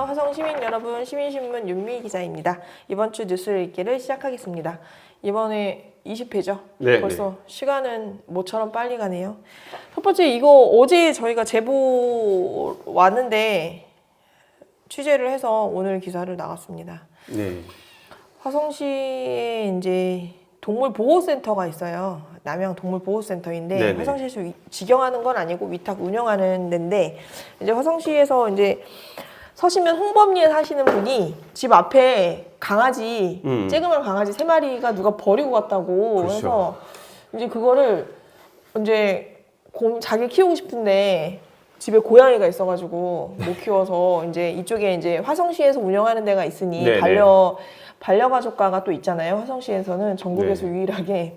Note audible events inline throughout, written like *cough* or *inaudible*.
안녕하세요. 화성 시민 여러분, 시민신문 윤미 기자입니다. 이번 주 뉴스 읽기를 시작하겠습니다. 이번에 20회죠? 네, 벌써 시간은 모처럼 빨리 가네요. 첫 번째 이거 어제 저희가 제보 왔는데 취재를 해서 오늘 기사를 나갔습니다. 네. 화성시에 이제 동물 보호센터가 있어요. 남양 동물 보호센터인데 네네. 화성시에서 위- 직영하는 건 아니고 위탁 운영하는 데인데 이제 화성시에서 이제 서시면 홍범리에 사시는 분이 집 앞에 강아지 음. 쬐그만 강아지 세 마리가 누가 버리고 갔다고 그렇죠. 해서 이제 그거를 이제 곰 자기 키우고 싶은데 집에 고양이가 있어가지고 못 키워서 이제 이쪽에 이제 화성시에서 운영하는 데가 있으니 네네. 반려 반려가족과가 또 있잖아요. 화성시에서는 전국에서 네. 유일하게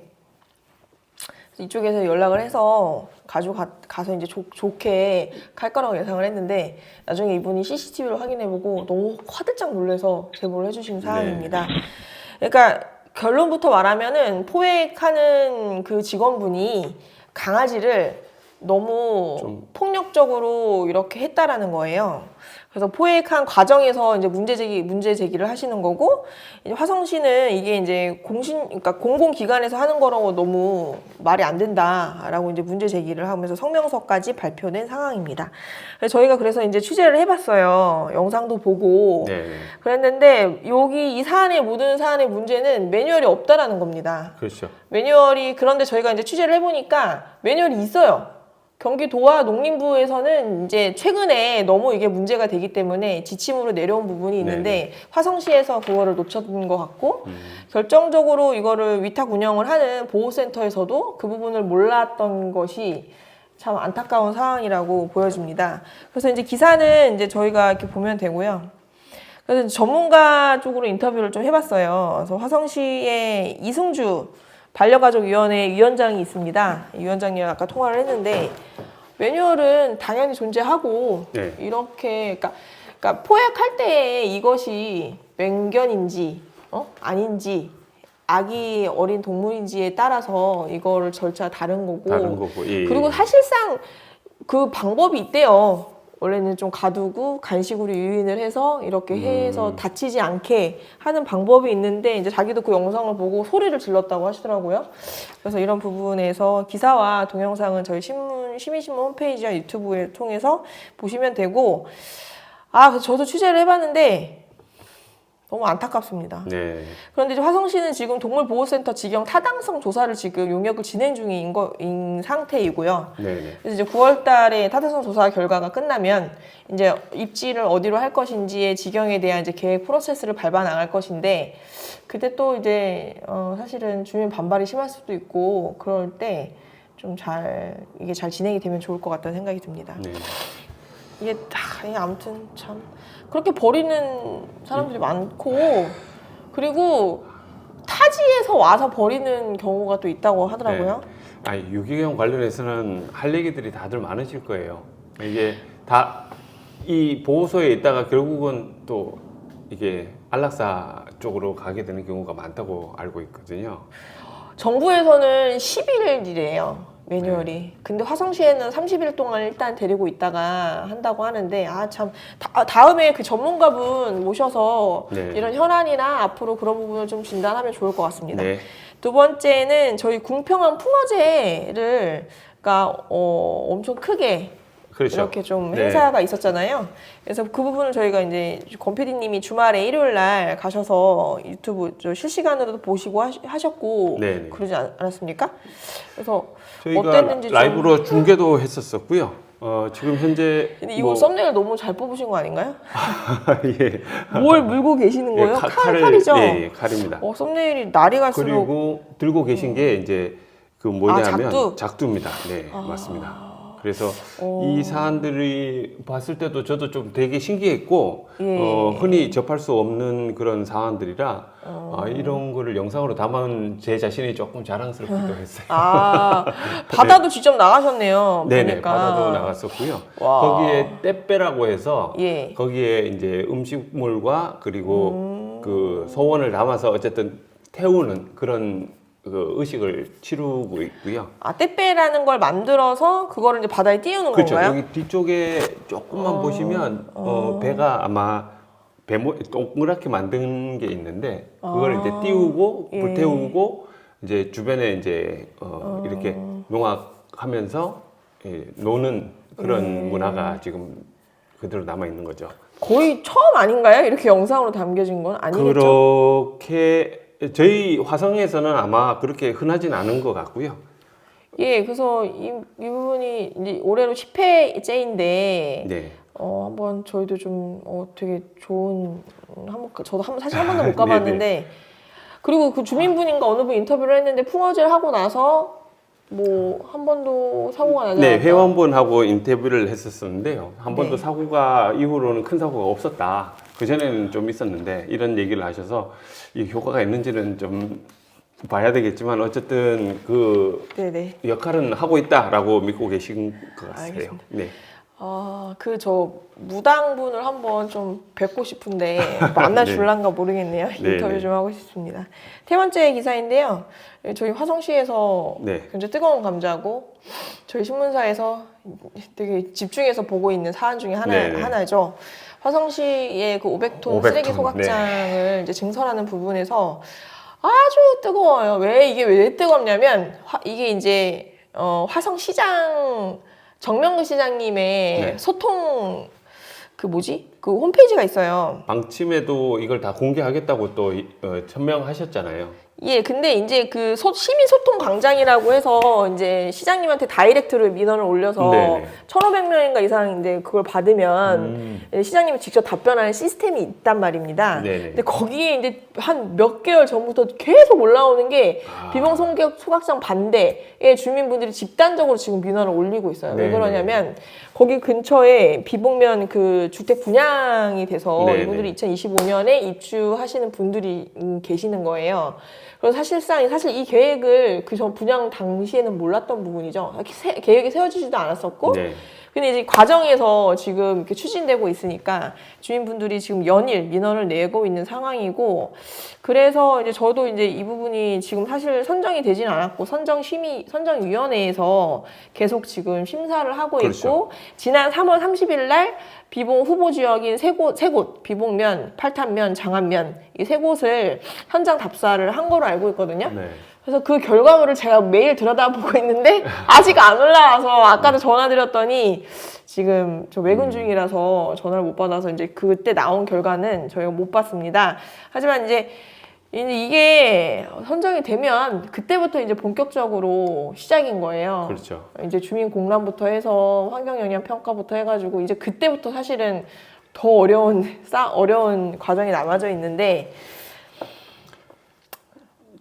이쪽에서 연락을 해서 가지고 가, 가서 이제 좋- 좋게 갈 거라고 예상을 했는데 나중에 이분이 CCTV를 확인해보고 너무 화들짝 놀래서 제보를 해주신 사항입니다. 그러니까 결론부터 말하면은 포획하는 그 직원분이 강아지를 너무 좀- 폭력적으로 이렇게 했다라는 거예요. 그래서 포획한 과정에서 이제 문제 제기 문제 제기를 하시는 거고 이제 화성시는 이게 이제 공신 그러니까 공공기관에서 하는 거라고 너무 말이 안 된다라고 이제 문제 제기를 하면서 성명서까지 발표된 상황입니다. 그래서 저희가 그래서 이제 취재를 해봤어요. 영상도 보고 네. 그랬는데 여기 이 사안의 모든 사안의 문제는 매뉴얼이 없다라는 겁니다. 그렇죠. 매뉴얼이 그런데 저희가 이제 취재를 해보니까 매뉴얼이 있어요. 경기도와 농림부에서는 이제 최근에 너무 이게 문제가 되기 때문에 지침으로 내려온 부분이 있는데 화성시에서 그거를 놓쳤던 것 같고 음. 결정적으로 이거를 위탁 운영을 하는 보호센터에서도 그 부분을 몰랐던 것이 참 안타까운 상황이라고 보여집니다. 그래서 이제 기사는 이제 저희가 이렇게 보면 되고요. 그래서 전문가 쪽으로 인터뷰를 좀 해봤어요. 그래서 화성시의 이승주 반려가족위원회 위원장이 있습니다. 이 위원장님 아까 통화를 했는데 매뉴얼은 당연히 존재하고 네. 이렇게 그러니까, 그러니까 포획할 때 이것이 맹견인지 어? 아닌지 아기 어린 동물인지에 따라서 이거를 절차 다른 거고 다른 거고. 예. 그리고 사실상 그 방법이 있대요. 원래는 좀 가두고 간식으로 유인을 해서 이렇게 해서 음. 다치지 않게 하는 방법이 있는데 이제 자기도 그 영상을 보고 소리를 질렀다고 하시더라고요. 그래서 이런 부분에서 기사와 동영상은 저희 신문 시민신문 홈페이지와 유튜브에 통해서 보시면 되고 아 저도 취재를 해봤는데 너무 안타깝습니다. 네. 그런데 화성시는 지금 동물보호센터 직영 타당성 조사를 지금 용역을 진행 중인 거 인 상태이고요. 네. 네. 그래서 이제 9월 달에 타당성 조사 결과가 끝나면 이제 입지를 어디로 할 것인지의 지경에 대한 이제 계획 프로세스를 밟아 나갈 것인데 그때 또 이제 어 사실은 주민 반발이 심할 수도 있고 그럴 때 좀 잘 이게 잘 진행이 되면 좋을 것 같다는 생각이 듭니다. 네. 이게 다 이게 아무튼 참 그렇게 버리는 사람들이 많고 그리고 타지에서 와서 버리는 경우가 또 있다고 하더라고요. 아, 유기견 관련해서는 할 얘기들이 다들 많으실 거예요. 이게 다 이 보호소에 있다가 결국은 또 이게 안락사 쪽으로 가게 되는 경우가 많다고 알고 있거든요. 정부에서는 10일이래요 매뉴얼이. 근데 화성시에는 30일 동안 일단 데리고 있다가 한다고 하는데 아 참 다음에 그 전문가분 모셔서 네. 이런 현안이나 앞으로 그런 부분을 좀 진단하면 좋을 것 같습니다. 네. 두 번째는 저희 궁평항 풍어제를 그러니까 어, 엄청 크게 그렇죠. 이렇게 좀 네. 행사가 있었잖아요. 그래서 그 부분을 저희가 이제 권 PD님이 주말에 일요일 날 가셔서 유튜브 저 실시간으로도 보시고 하시- 하셨고 네네. 그러지 않- 않았습니까? 그래서 어땠는지 좀- 라이브로 중계도 했었었고요. 어, 지금 현재 근데 이거 뭐- 썸네일 너무 잘 뽑으신 거 아닌가요? *laughs* 예. 뭘 물고 계시는 거예요? 예, 칼- 칼, 칼을- 칼이죠? 예, 예, 칼입니다. 어, 썸네일이 날이 갈수록 그리고 들고 계신 게 이제 그 뭐냐면 아, 작두? 작두입니다. 네, 맞습니다. 그래서 오. 이 사안들이 봤을 때도 저도 좀 되게 신기했고 예. 어, 흔히 접할 수 없는 그런 사안들이라 어. 아, 이런 거를 영상으로 담은 제 자신이 조금 자랑스럽기도 했어요. 아 바다도 직접 나가셨네요. 네네 보니까. 바다도 나갔었고요. 와. 거기에 떼빼라고 해서 예. 거기에 이제 음식물과 그리고 음. 그 소원을 담아서 어쨌든 태우는 그런 그 의식을 치르고 있고요. 아 떼빼라는 걸 만들어서 그거를 이제 바다에 띄우는 그렇죠. 건가요? 여기 뒤쪽에 조금만 보시면 어, 배가 아마 배모 동그랗게 만든 게 있는데 그걸 이제 띄우고 예. 불태우고 이제 주변에 이제 어, 이렇게 농악하면서 예, 노는 그런 음. 문화가 지금 그대로 남아 있는 거죠. 거의 처음 아닌가요? 이렇게 영상으로 담겨진 건 아니겠죠? 그렇게 저희 화성에서는 아마 그렇게 흔하진 않은 것 같고요. 예, 그래서 이, 이 부분이 이제 올해로 10회째인데 네. 어, 한번 저희도 좀 어, 되게 좋은 음, 한번 가- 저도 한, 사실 한 번도 못 가봤는데 그리고 그 주민분인가 어느 분 인터뷰를 했는데 풍어질 하고 나서 뭐 한 번도 사고가 나지 네, 않았다. 회원분하고 인터뷰를 했었었는데요. 한 번도 네. 사고가 이후로는 큰 사고가 없었다. 그 전에는 좀 있었는데 이런 얘기를 하셔서 이 효과가 있는지는 좀 봐야 되겠지만 어쨌든 그 네네. 역할은 하고 있다라고 믿고 계신 것 같아요. 알겠습니다. 네. 아, 그 저 무당분을 한번 좀 뵙고 싶은데 *laughs* 만나 네. 줄란가 모르겠네요. 네, 인터뷰 네. 좀 하고 싶습니다. 세 번째 기사인데요. 저희 화성시에서 네. 굉장히 뜨거운 감자고 저희 신문사에서 되게 집중해서 보고 있는 사안 중에 하나, 네, 네. 하나죠. 화성시의 그 500톤, 500톤, 쓰레기 소각장을 이제 증설하는 부분에서 아주 뜨거워요. 왜 이게 왜 뜨겁냐면 화- 이게 이제 어, 화성 시장 정명근 시장님의 네. 소통 그 뭐지 그 홈페이지가 있어요. 방침에도 이걸 다 공개하겠다고 또 이- 어, 천명하셨잖아요. 예, 근데 이제 그 소- 시민 소통 광장이라고 해서 이제 시장님한테 다이렉트로 민원을 올려서 네네. 1,500명인가 이상 이제 그걸 받으면 음. 시장님이 직접 답변하는 시스템이 있단 말입니다. 네네. 근데 거기에 이제 한 몇 개월 전부터 계속 올라오는 게 아. 비봉 소각 소각장 반대에 주민분들이 집단적으로 지금 민원을 올리고 있어요. 왜 네네. 그러냐면 거기 근처에 비봉면 그 주택 분양이 돼서 네네. 이분들이 2025년에 입주하시는 분들이 음, 계시는 거예요. 그래서 사실상 사실 이 계획을 그 전 분양 당시에는 몰랐던 부분이죠. 세- 계획이 세워지지도 않았었고 네. 근데 이제 과정에서 지금 이렇게 추진되고 있으니까 주민분들이 지금 연일 민원을 내고 있는 상황이고 그래서 이제 저도 이제 이 부분이 지금 사실 선정이 되지는 않았고 선정 심의 선정 위원회에서 계속 지금 심사를 하고 그렇죠. 있고 지난 3월 30일 날 비봉 후보 지역인 세 곳, 세 곳, 비봉면, 팔탄면, 장안면 이 세 곳을 현장 답사를 한 거로 알고 있거든요. 네. 그래서 그 결과물을 제가 매일 들여다보고 있는데 아직 안 올라와서 아까도 전화드렸더니 지금 저 외근 중이라서 전화를 못 받아서 이제 그때 나온 결과는 저희가 못 봤습니다. 하지만 이제 이게 선정이 되면 그때부터 이제 본격적으로 시작인 거예요. 그렇죠. 이제 주민 공람부터 해서 환경 영향 평가부터 해가지고 이제 그때부터 사실은 더 어려운 싸 어려운 과정이 남아져 있는데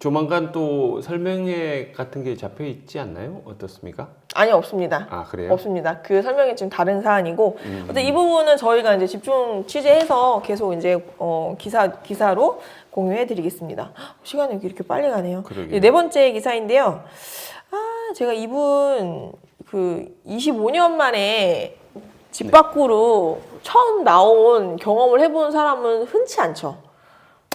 조만간 또 설명회 같은 게 잡혀 있지 않나요? 어떻습니까? 아니 없습니다. 아 그래요? 없습니다. 그 설명이 지금 다른 사안이고, 음. 어쨌든 이 부분은 저희가 이제 집중 취재해서 계속 이제 어, 기사 기사로 공유해드리겠습니다. 시간이 이렇게 빨리 가네요. 그러게요. 네 번째 기사인데요. 아 제가 이분 그 25년 만에 집 밖으로 처음 나온 경험을 해본 사람은 흔치 않죠.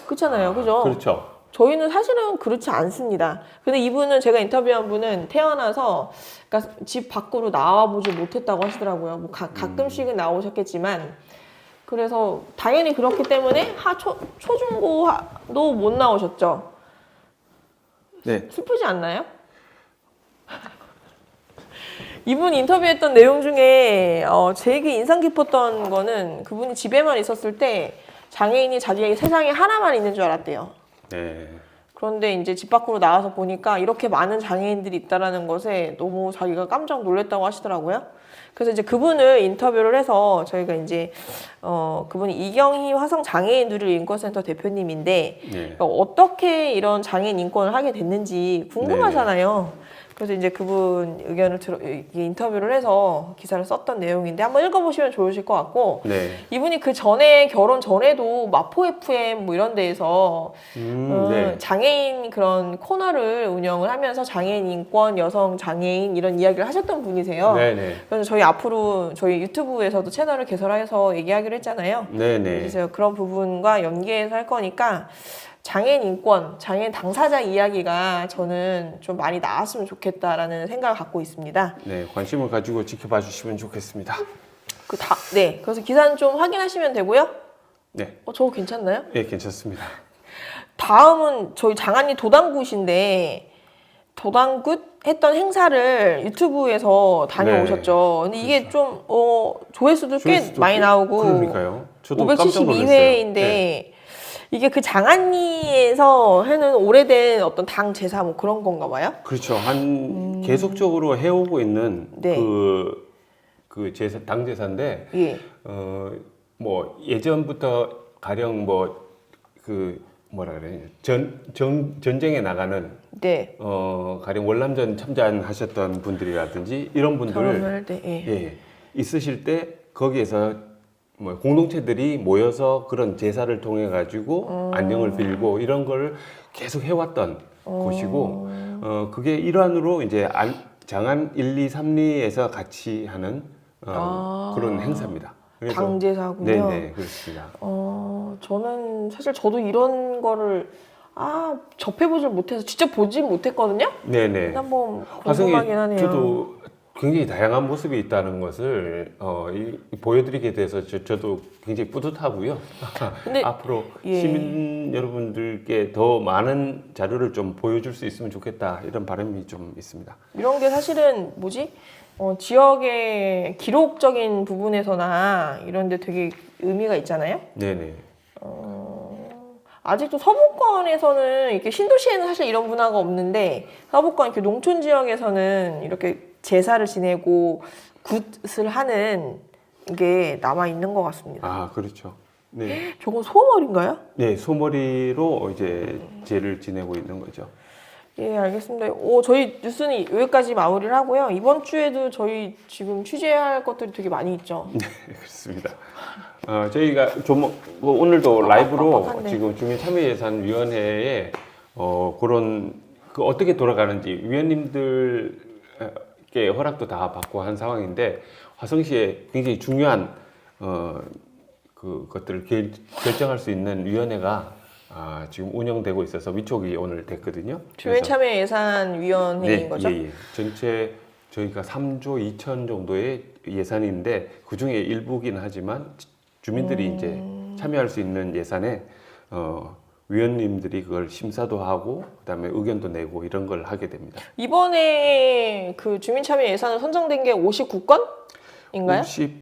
그렇잖아요, 그죠? 그렇죠. 저희는 사실은 그렇지 않습니다. 근데 이분은 제가 인터뷰한 분은 태어나서 그러니까 집 밖으로 나와보지 못했다고 하시더라고요. 뭐 가, 가끔씩은 나오셨겠지만 그래서 당연히 그렇기 때문에 하 초 초중고도 못 나오셨죠. 네. 슬프지 않나요? *laughs* 이분 인터뷰했던 내용 중에 어, 제게 인상 깊었던 거는 그분이 집에만 있었을 때 장애인이 자기의 세상에 하나만 있는 줄 알았대요. 네. 그런데 이제 집 밖으로 나와서 보니까 이렇게 많은 장애인들이 있다라는 것에 너무 자기가 깜짝 놀랐다고 하시더라고요. 그래서 이제 그분을 인터뷰를 해서 저희가 이제 어 그분이 이경희 화성 장애인들을 인권센터 대표님인데 네. 어, 어떻게 이런 장애인 인권을 하게 됐는지 궁금하잖아요. 그래서 이제 그분 의견을 들어 인터뷰를 해서 기사를 썼던 내용인데 한번 읽어보시면 좋으실 것 같고 네. 이분이 그 전에 결혼 전에도 마포 FM 뭐 이런 데에서 음, 어, 네. 장애인 그런 코너를 운영을 하면서 장애인 인권, 여성 장애인 이런 이야기를 하셨던 분이세요. 네네. 그래서 저희 앞으로 저희 유튜브에서도 채널을 개설해서 얘기하기로 했잖아요. 네네. 그래서 그런 부분과 연계해서 할 거니까 장애인 인권, 장애인 당사자 이야기가 저는 좀 많이 나왔으면 좋겠다라는 생각을 갖고 있습니다. 네, 관심을 가지고 지켜봐 주시면 좋겠습니다. 그 다, 네. 그래서 기사는 좀 확인하시면 되고요. 네, 어, 저거 괜찮나요? 예, 괜찮습니다. 다음은 저희 장안리 도당굿인데 도당굿 했던 행사를 유튜브에서 다녀오셨죠. 근데 이게 좀 어, 조회수도 꽤 조회수도 많이 꽤- 나오고 그러니까요. 저도 깜짝 놀랐어요. 572회인데 네. 이게 그 장안리에서 해는 오래된 어떤 당 제사 뭐 그런 건가 봐요. 그렇죠. 한 계속적으로 해오고 있는 음. 네. 그, 그 제사, 당 제사인데, 예. 어, 뭐 예전부터 가령 뭐 그 뭐라 그래 전, 전 전쟁에 나가는 네. 어 가령 월남전 참전하셨던 분들이라든지 이런 결혼을 때 예. 예, 있으실 때 거기에서 뭐 공동체들이 모여서 그런 제사를 통해 가지고 안녕을 빌고 이런 걸 계속 해왔던 곳이고 어 그게 일환으로 이제 안, 장안 1, 2, 3리에서 같이 하는 어, 아. 그런 행사입니다. 그래서- 당 제사군요. 네네 그렇습니다. 어, 저는 사실 저도 이런 거를 아, 접해보질 못해서 직접 보질 못했거든요. 네네. 근데 한번 궁금하긴 하네요. 저도 굉장히 다양한 모습이 있다는 것을 어, 이, 이 보여드리게 돼서 저, 저도 굉장히 뿌듯하고요. *laughs* 근데- 앞으로 예. 시민 여러분들께 더 많은 자료를 좀 보여줄 수 있으면 좋겠다 이런 바람이 좀 있습니다. 이런 게 사실은 뭐지? 어, 지역의 기록적인 부분에서나 이런 데 되게 의미가 있잖아요. 네네. 아직도 서부권에서는 이렇게 신도시에는 사실 이런 문화가 없는데 서부권 이렇게 농촌 지역에서는 이렇게 제사를 지내고 굿을 하는 게 남아 있는 것 같습니다. 아 그렇죠. 네. *gasps* 저건 소머리인가요? 네 소머리로 이제 제를 지내고 있는 거죠. 예, 알겠습니다. 오, 저희 뉴스는 여기까지 마무리를 하고요. 이번 주에도 저희 지금 취재할 것들이 되게 많이 있죠. *laughs* 네, 그렇습니다. 어, 저희가 좀 뭐, 오늘도 라이브로 빡빡한데. 지금 주민참여예산위원회에 어, 그런 그 어떻게 돌아가는지 위원님들 께 허락도 다 받고 한 상황인데 화성시에 굉장히 중요한 어, 그 것들을 결, 결정할 수 있는 위원회가 아, 지금 운영되고 있어서 위촉이 오늘 됐거든요. 주민 그래서- 참여 예산 위원회인 거죠? 예, 예. 전체 저희가 3조 2천 정도의 예산인데 그 중에 일부긴 하지만 주민들이 음. 이제 참여할 수 있는 예산에 어, 위원님들이 그걸 심사도 하고 그다음에 의견도 내고 이런 걸 하게 됩니다. 이번에 그 주민 참여 예산을 선정된 게 59건인가요? 50